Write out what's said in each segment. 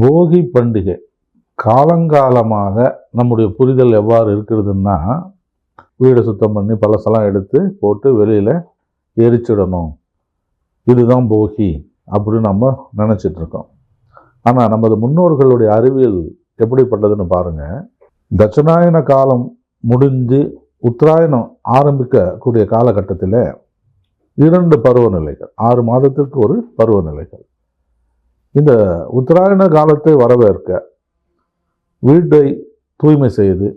போகி பண்டிகை காலங்காலமாக நம்முடைய புரிதல் எவ்வாறு இருக்கிறதுன்னா வீடை சுத்தம் பண்ணி பழசெல்லாம் எடுத்து போட்டு வெளியில் எரிச்சிடணும். இதுதான் போகி அப்படின்னு நம்ம நினச்சிட்ருக்கோம் ஆனால் நமது முன்னோர்களுடைய அறிவியல் எப்படிப்பட்டதுன்னு பாருங்கள் தட்சிணாயன காலம் முடிஞ்சு உத்தராயணம் ஆரம்பிக்கக்கூடிய காலகட்டத்தில் இரண்டு பருவநிலைகள் ஆறு மாதத்திற்கு ஒரு பருவநிலைகள். இந்த உத்தராயண காலத்தை வரவேற்க வீட்டை தூய்மை செய்து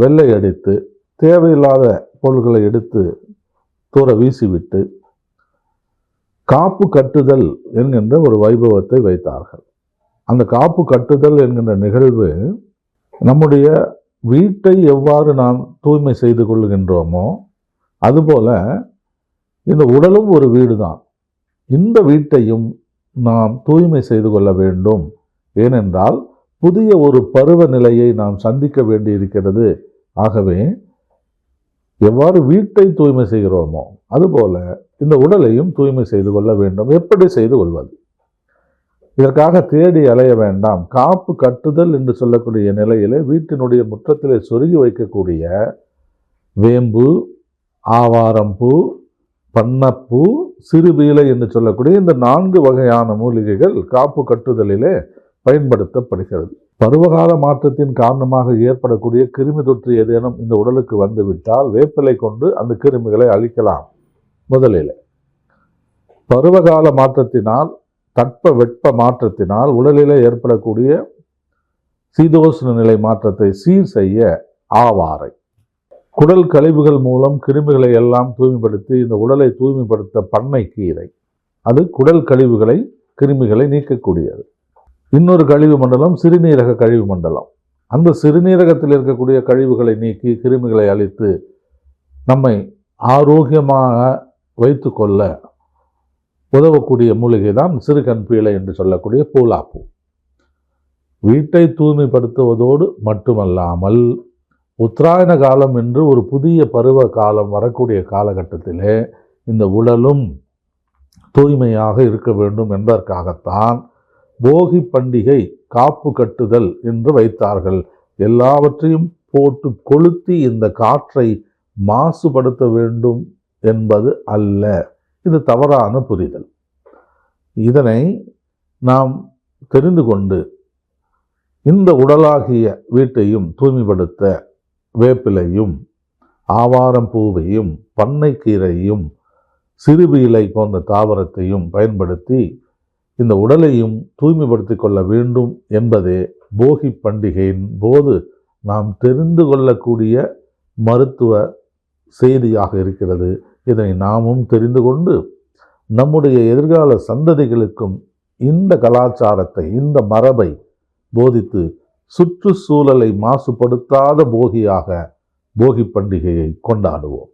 வெள்ளை அடித்து தேவையில்லாத பொருள்களை எடுத்து தூர வீசிவிட்டு காப்பு கட்டுதல் என்கின்ற ஒரு வைபவத்தை வைத்தார்கள். அந்த காப்பு கட்டுதல் என்கின்ற நிகழ்வு நம்முடைய வீட்டை எவ்வாறு நாம் தூய்மை செய்து கொள்கின்றோமோ அதுபோல இந்த உடலும் ஒரு வீடு தான் இந்த வீட்டையும் நாம் தூய்மை செய்து கொள்ள வேண்டும். ஏனென்றால் புதிய ஒரு பருவநிலையை நாம் சந்திக்க வேண்டியிருக்கிறது. ஆகவே எவ்வாறு வீட்டை தூய்மை செய்கிறோமோ அதுபோல இந்த உடலையும் தூய்மை செய்து கொள்ள வேண்டும். எப்படி செய்து கொள்வது? இதற்காக தேடி அலைய வேண்டாம். காப்பு கட்டுதல் என்று சொல்லக்கூடிய நிலையிலே வீட்டினுடைய முற்றத்திலே சொருகி வைக்கக்கூடிய வேம்பு ஆவாரம்பூ பண்ணப்பூ சிறுபீலை என்று சொல்லக்கூடிய இந்த நான்கு வகையான மூலிகைகள் காப்பு கட்டுதலிலே பயன்படுத்தப்படுகிறது. பருவகால மாற்றத்தின் காரணமாக ஏற்படக்கூடிய கிருமி தொற்று ஏதேனும் இந்த உடலுக்கு வந்துவிட்டால் வேப்பிலை கொண்டு அந்த கிருமிகளை அழிக்கலாம். முதலில். பருவகால மாற்றத்தினால் தட்ப வெட்ப மாற்றத்தினால் உடலிலே ஏற்படக்கூடிய சீதோஷ்ண நிலை மாற்றத்தை சீர் செய்ய ஆவாரை. குடல் கழிவுகள் மூலம் கிருமிகளை எல்லாம் தூய்மைப்படுத்தி இந்த உடலை தூய்மைப்படுத்த பண்ணை கீரை. அது குடல் கழிவுகளை கிருமிகளை நீக்கக்கூடியது. இன்னொரு கழிவு மண்டலம் சிறுநீரக கழிவு மண்டலம். அந்த சிறுநீரகத்தில் இருக்கக்கூடிய கழிவுகளை நீக்கி கிருமிகளை அழித்து நம்மை ஆரோக்கியமாக வைத்துக்கொள்ள உதவக்கூடிய மூலிகை தான் சிறுகண்பீளை என்று சொல்லக்கூடிய பூலாப்பூ. வீட்டை தூய்மைப்படுத்துவதோடு மட்டுமல்லாமல் உத்தராயண காலம் என்று ஒரு புதிய பருவ காலம் வரக்கூடிய காலகட்டத்திலே இந்த உடலும் தூய்மையாக இருக்க வேண்டும் என்பதற்காகத்தான் போகி பண்டிகை காப்பு கட்டுதல் என்று வைத்தார்கள். எல்லாவற்றையும் போட்டு கொளுத்தி இந்த காற்றை மாசுபடுத்த வேண்டும் என்பது அல்ல. இது தவறான புரிதல். இதனை நாம் தெரிந்து கொண்டு இந்த உடலாகிய வீட்டையும் தூய்மைப்படுத்த வேப்பிலையும் ஆவாரம் பூவையும் பண்ணைக்கீரையும் சிறுபீலை போன்ற தாவரத்தையும் பயன்படுத்தி இந்த உடலையும் தூய்மைப்படுத்திக் கொள்ள வேண்டும் என்பதே போகி பண்டிகையின் போது நாம் தெரிந்து கொள்ளக்கூடிய மருத்துவ செய்தியாக இருக்கிறது. இதனை நாமும் தெரிந்து கொண்டு நம்முடைய எதிர்கால சந்ததிகளுக்கும் இந்த கலாச்சாரத்தை இந்த மரபை போதித்து சுற்றுச்சூழலை மாசுபடுத்தாத போகியாக போகி பண்டிகையை கொண்டாடுவோம்.